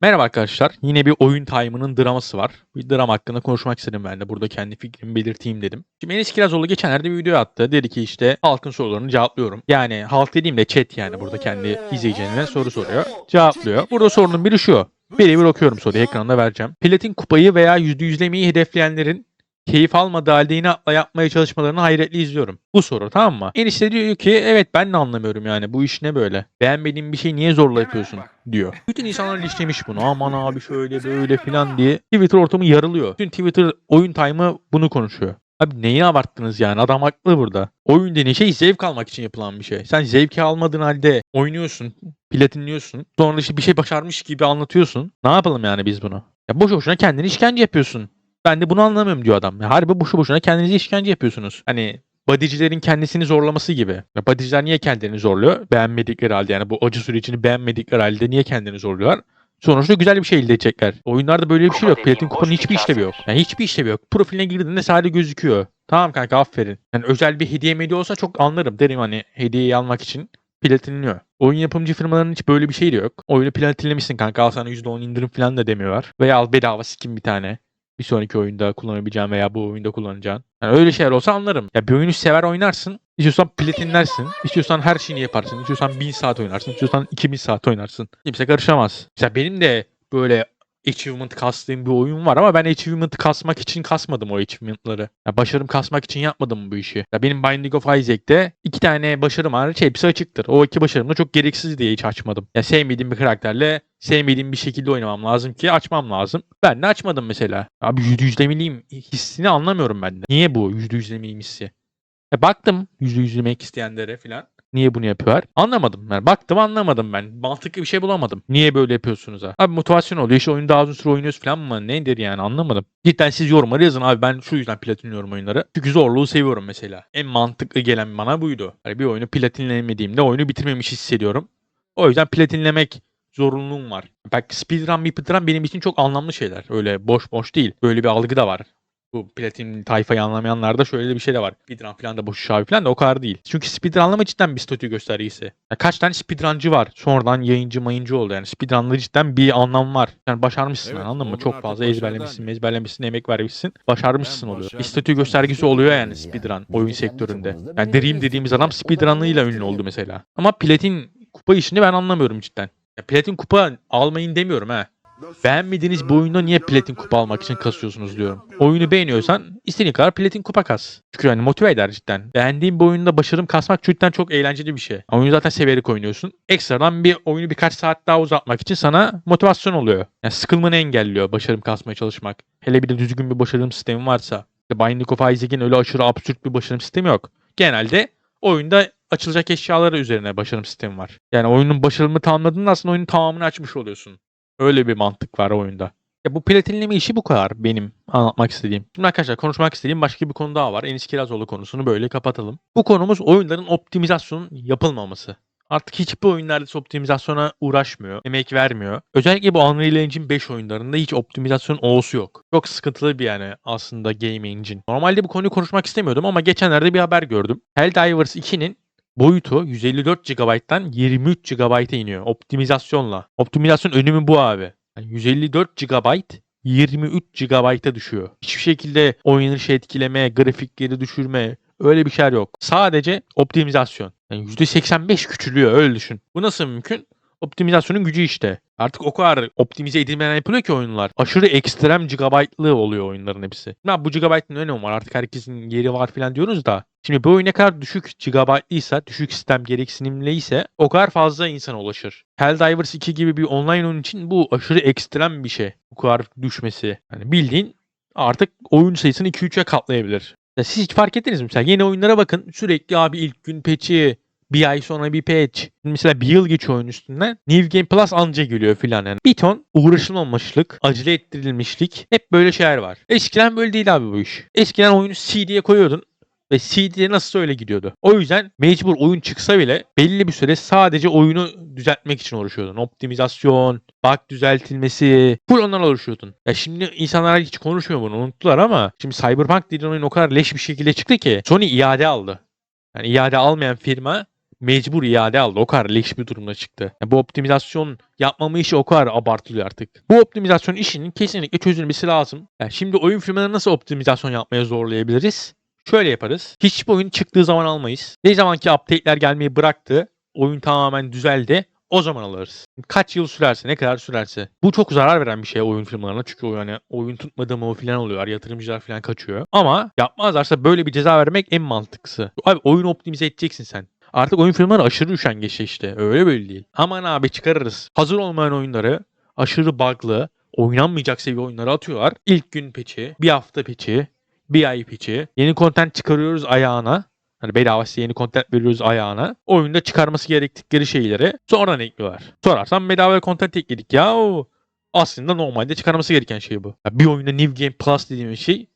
Merhaba arkadaşlar. Yine bir oyun time'ının draması var. Bir drama hakkında konuşmak istedim ben de. Burada kendi fikrimi belirteyim dedim. Şimdi Enes Kirazoğlu geçenlerde bir video attı. Dedi ki işte halkın sorularını cevaplıyorum. Yani halk dediğimde chat yani burada kendi izleyicilerine soru soruyor. Cevaplıyor. Burada sorunun biri şu. Birebir okuyorum soruyu ekranda vereceğim. Platin kupayı veya %100'lemeyi hedefleyenlerin keyif almadığı halde yine atla yapmaya çalışmalarını hayretle izliyorum. Bu soru tamam mı? Enişte diyor ki evet ben de anlamıyorum yani bu iş ne böyle? Beğenmediğin bir şeyi niye zorla yapıyorsun diyor. Bütün insanlar listelemiş bunu. Aman abi şöyle böyle filan diye. Twitter ortamı yarılıyor. Bütün Twitter oyun time'ı bunu konuşuyor. Abi neyi abarttınız yani? Adam haklı burada. Oyun dediğin şey zevk almak için yapılan bir şey. Sen zevki almadığın halde oynuyorsun, platinliyorsun. Sonra işte bir şey başarmış gibi anlatıyorsun. Ne yapalım yani biz bunu? Ya boş boşuna kendini işkence yapıyorsun. Ben de bunu anlamıyorum diyor adam. Ya harbi boşu boşuna kendinize işkence yapıyorsunuz. Hani bodycilerin kendisini zorlaması gibi. Ya bodyciler niye kendilerini zorluyor? Beğenmedikleri halde yani bu acı sürecini beğenmedikleri halde niye kendini zorluyorlar? Sonuçta güzel bir şey elde edecekler. Oyunlarda böyle bir şey yok. Platin kupanın hiçbir işlevi yok. Yani hiçbir işlevi yok. Profiline girdiğinde sadece gözüküyor. Tamam kanka aferin. Yani özel bir hediye medya olsa çok anlarım. Derim hani hediyeyi almak için platinliyor. Oyun yapımcı firmalarının hiç böyle bir şey de yok. Oyunu platinlemişsin kanka al sana %10 indirim falan da demiyorlar. Veya al bedava skin bir tane bir sonraki oyunda kullanabileceğin veya bu oyunda kullanacağın. Yani öyle şeyler olsa anlarım. Ya bir oyunu sever oynarsın. İstiyorsan platinlersin. İstiyorsan her şeyini yaparsın. İstiyorsan 1000 saat oynarsın. İstiyorsan 2000 saat oynarsın. Kimse karışamaz. Mesela benim de böyle achievement kastığım bir oyun var ama ben achievement'ı kasmak için kasmadım o achievement'ları. Ya başarım kasmak için yapmadım bu işi. Ya benim Binding of Isaac'te iki tane başarım hariç hepsi açıktır. O iki başarım da çok gereksiz diye hiç açmadım. Ya sevmediğim bir karakterle sevmediğim bir şekilde oynamam lazım ki açmam lazım. Ben de açmadım mesela. Abi yüzde yüzlemeliyim hissini anlamıyorum ben de. Niye bu yüzde yüzlemeliyim hissi? Ya baktım yüzde yüzlemek isteyenlere filan. Niye bunu yapıyorlar? Anlamadım. Yani baktım anlamadım ben. Mantıklı bir şey bulamadım. Niye böyle yapıyorsunuz ha? Abi motivasyon oluyor. İşte oyunu daha uzun süre oynuyoruz falan mı? Nedir yani anlamadım. Cidden siz yorumları yazın abi. Ben şu yüzden platinliyorum oyunları. Çünkü zorluğu seviyorum mesela. En mantıklı gelen bana buydu. Hani bir oyunu platinlemediğimde oyunu bitirmemiş hissediyorum. O yüzden platinlemek zorunluluğum var. Bak speedrun, speedrun benim için çok anlamlı şeyler. Öyle boş boş değil. Böyle bir algı da var. Bu platin tayfayı anlamayanlarda şöyle bir şey de var. Speedrun falan da boş iş abi falan da o kadar değil. Çünkü speedrunlama cidden bir statü göstergesi. Ya kaç tane speedruncı var? Sonradan yayıncı mayıncı oldu yani. Speedrun'da cidden bir anlam var. Yani başarmışsın Evet, yani, anladın mı? Çok fazla ezberlemişsin, hani. ezberlemişsin, emek vermişsin. Başarmışsın oluyor. Bir statü göstergesi oluyor yani speedrun oyun sektöründe. Yani Dream dediğimiz adam speedrun'ıyla ünlü oldu mesela. Ama platin kupa işini ben anlamıyorum cidden. Ya platin kupa almayın demiyorum ha. Beğenmediğiniz bir oyunda niye platin kupa almak için kasıyorsunuz diyorum. Oyunu beğeniyorsan istediğin kadar platin kupa kas. Çünkü yani motive eder cidden. Beğendiğin bir oyunda başarım kasmak cidden çok eğlenceli bir şey. Oyunu zaten severek oynuyorsun. Ekstradan bir oyunu birkaç saat daha uzatmak için sana motivasyon oluyor. Yani sıkılmanı engelliyor başarım kasmaya çalışmak. Hele bir de düzgün bir başarım sistemi varsa. İşte Binding of Isaac'in öyle aşırı absürt bir başarım sistemi yok. Genelde oyunda açılacak eşyaları üzerine başarım sistemi var. Yani oyunun başarımını tamamladığında aslında oyunun tamamını açmış oluyorsun. Öyle bir mantık var oyunda. Ya bu platinleme işi bu kadar benim anlatmak istediğim. Şimdi arkadaşlar konuşmak istediğim başka bir konu daha var. Enis Kirazoğlu konusunu böyle kapatalım. Bu konumuz oyunların optimizasyonun yapılmaması. Artık hiçbir oyun neredeyse optimizasyona uğraşmıyor, emek vermiyor. Özellikle bu Unreal Engine 5 oyunlarında hiç optimizasyon olsu yok. Çok sıkıntılı bir yani aslında game engine. Normalde bu konuyu konuşmak istemiyordum ama geçenlerde bir haber gördüm. Helldivers 2'nin boyutu 154 GB'dan 23 GB'a iniyor optimizasyonla. Optimizasyon önümü bu abi. Yani 154 GB 23 GB'a düşüyor. Hiçbir şekilde oynanışı etkileme, grafikleri düşürme öyle bir şey yok. Sadece optimizasyon. Yani %85 küçülüyor öyle düşün. Bu nasıl mümkün? Optimizasyonun gücü işte. Artık o kadar optimize edilmeden yapılıyor ki oyunlar. Aşırı ekstrem gigabaytlı oluyor oyunların hepsi. Ya bu gigabaytın ne önemi var? Artık herkesin yeri var falan diyoruz da. Şimdi bu ne kadar düşük gigabaytlıysa, düşük sistem gereksinimliyse o kadar fazla insana ulaşır. Helldivers 2 gibi bir online oyun için bu aşırı ekstrem bir şey. Bu kadar düşmesi. Yani bildiğin artık oyun sayısını 2-3'e katlayabilir. Ya siz hiç fark ettiniz mi? Mesela yeni oyunlara bakın. Sürekli abi ilk gün patch'i, bir ay sonra bir patch. Mesela bir yıl geçiyor oyun üstünden. New Game Plus anca geliyor filan yani. Bir ton uğraşılmamışlık, acele ettirilmişlik. Hep böyle şeyler var. Eskiden böyle değil abi bu iş. Eskiden oyunu CD'ye koyuyordun. Ve CD'ye nasıl öyle gidiyordu. O yüzden mecbur oyun çıksa bile belli bir süre sadece oyunu düzeltmek için uğraşıyordun. Optimizasyon, bug düzeltilmesi, full onlarla uğraşıyordun. Ya şimdi insanlar hiç konuşmuyor bunu unuttular ama şimdi Cyberpunk dediğin oyun o kadar leş bir şekilde çıktı ki Sony iade aldı. Yani iade almayan firma mecbur iade aldı. O kadar leş bir durumda çıktı. Ya bu optimizasyon yapmama işi o kadar abartılıyor artık. Bu optimizasyon işinin kesinlikle çözülmesi lazım. Yani şimdi oyun firmaları nasıl optimizasyon yapmaya zorlayabiliriz? Şöyle yaparız. Hiçbir oyun çıktığı zaman almayız. Ne zamanki update'ler gelmeyi bıraktı, oyun tamamen düzeldi. O zaman alırız. Kaç yıl sürerse, ne kadar sürerse. Bu çok zarar veren bir şey oyun firmalarına. Çünkü o yani oyun tutmadı mı falan oluyor. Yatırımcılar falan kaçıyor. Ama yapmazlarsa böyle bir ceza vermek en mantıklısı. Abi oyun optimize edeceksin sen. Artık oyun firmaları aşırı üşengeç işte. Öyle böyle değil. Aman abi çıkarırız. Hazır olmayan oyunları aşırı bug'lı, oynanmayacak seviye oyunları atıyorlar. İlk gün peçi, bir hafta peçi, bir ay peçi. Yeni content çıkarıyoruz ayağına. Hani bedava size yeni content veriyoruz ayağına. Oyunda çıkarması gerektikleri şeyleri sonradan ekliyorlar. Sorarsan bedava content ekledik ya. Aslında normalde çıkarması gereken şey bu. Ya bir oyunda New Game Plus dediğimiz şey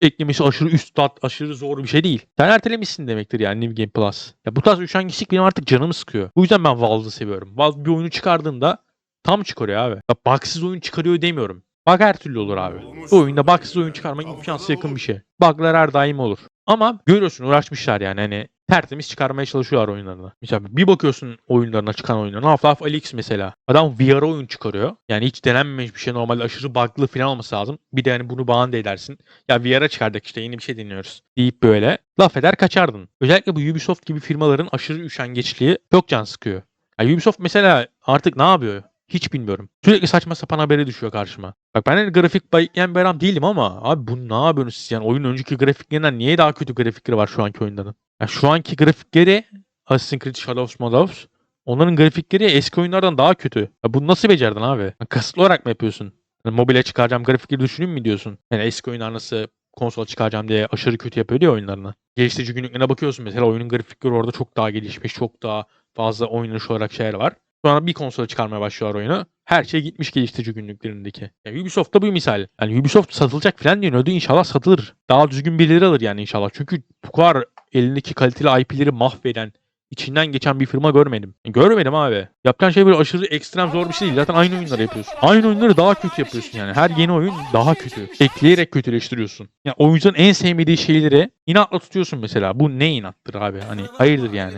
eklemesi aşırı üstad, aşırı zor bir şey değil. Sen ertelemişsin demektir yani New Game Plus. Ya bu tarz üşengeçlik benim artık canımı sıkıyor. Bu yüzden ben Valve'ı seviyorum. Valve bir oyunu çıkardığında tam çıkarıyor abi. Ya bugsız oyun çıkarıyor demiyorum. Bug her türlü olur abi. Bu oyunda bugsız oyun çıkarmak imkansız yakın bir şey. Bug'lar her daim olur. Ama görüyorsun uğraşmışlar yani hani tertemiz çıkarmaya çalışıyorlar oyunlarını. Mesela bir bakıyorsun oyunlarına çıkan oyunlarına. Half-Life Alyx mesela. Adam VR oyun çıkarıyor. Yani hiç denenmemiş bir şey. Normalde aşırı bug'lı falan olması lazım. Bir de hani bunu bahane edersin. Ya VR'a çıkardık işte yeni bir şey deniyoruz. Deyip böyle laf eder kaçardın. Özellikle bu Ubisoft gibi firmaların aşırı üşengeçliği çok can sıkıyor. Ya Ubisoft mesela artık ne yapıyor? Hiç bilmiyorum. Sürekli saçma sapan haberi düşüyor karşıma. Bak ben hani grafik bayıklayan bir adam değilim ama abi bu ne yapıyorsunuz siz yani? Oyun önceki grafiklerinden niye daha kötü grafikleri var şu anki oyunların? Ya şu anki grafikleri Assassin's Creed Shadows Shadows onların grafikleri eski oyunlardan daha kötü. Ya bunu nasıl becerdin abi? Ya kasıtlı olarak mı yapıyorsun? Yani mobile çıkaracağım grafikleri düşünün mü diyorsun? Yani eski oyunlar nasıl konsol çıkaracağım diye aşırı kötü yapıyor diye oyunlarını. Geliştirici günlüklerine bakıyorsun mesela oyunun grafikleri orada çok daha gelişmiş, çok daha fazla oynanış olarak şeyler var. Sonra bir konsola çıkarmaya başlıyorlar oyunu. Her şey gitmiş geliştirici günlüklerindeki. Yani Ubisoft da bu misal. Yani Ubisoft satılacak falan deniyordu. İnşallah satılır. Daha düzgün birileri alır yani inşallah. Çünkü bu kadar elindeki kaliteli IP'leri mahveden, içinden geçen bir firma görmedim. Görmedim abi. Yapacağın şey böyle aşırı ekstrem zor bir şey değil. Zaten aynı oyunları yapıyorsun. Aynı oyunları daha kötü yapıyorsun yani. Her yeni oyun daha kötü. Ekleyerek kötüleştiriyorsun. Yani oyuncunun en sevmediği şeyleri inatla tutuyorsun mesela. Bu ne inattır abi? Hani hayırdır yani.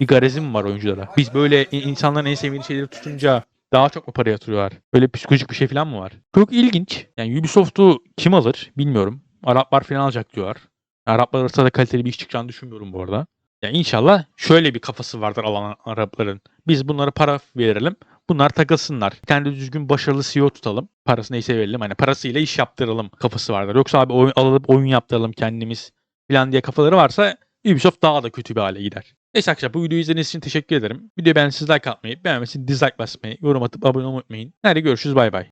Bir garezi mi var oyunculara? Biz böyle in- insanların en sevmediği şeyleri tutunca daha çok mu para yatırıyorlar? Böyle psikolojik bir şey falan mı var? Çok ilginç. Yani Ubisoft'u kim alır bilmiyorum. Araplar falan alacak diyorlar. Araplar arasında da kaliteli bir iş çıkacağını düşünmüyorum bu arada. Yani inşallah şöyle bir kafası vardır alan Arapların. Biz bunlara para verelim. Bunlar takılsınlar. Bir tane de düzgün başarılı CEO tutalım. Parası neyse verelim. Hani parasıyla iş yaptıralım kafası vardır. Yoksa abi oyun, alıp oyun yaptıralım kendimiz falan diye kafaları varsa Ubisoft daha da kötü bir hale gider. Neyse arkadaşlar bu videoyu izlediğiniz için teşekkür ederim. Videoyu beğendiyseniz like atmayı, beğenmediyseniz dislike basmayı, yorum atıp abone olmayı unutmayın. Hadi görüşürüz bay bay.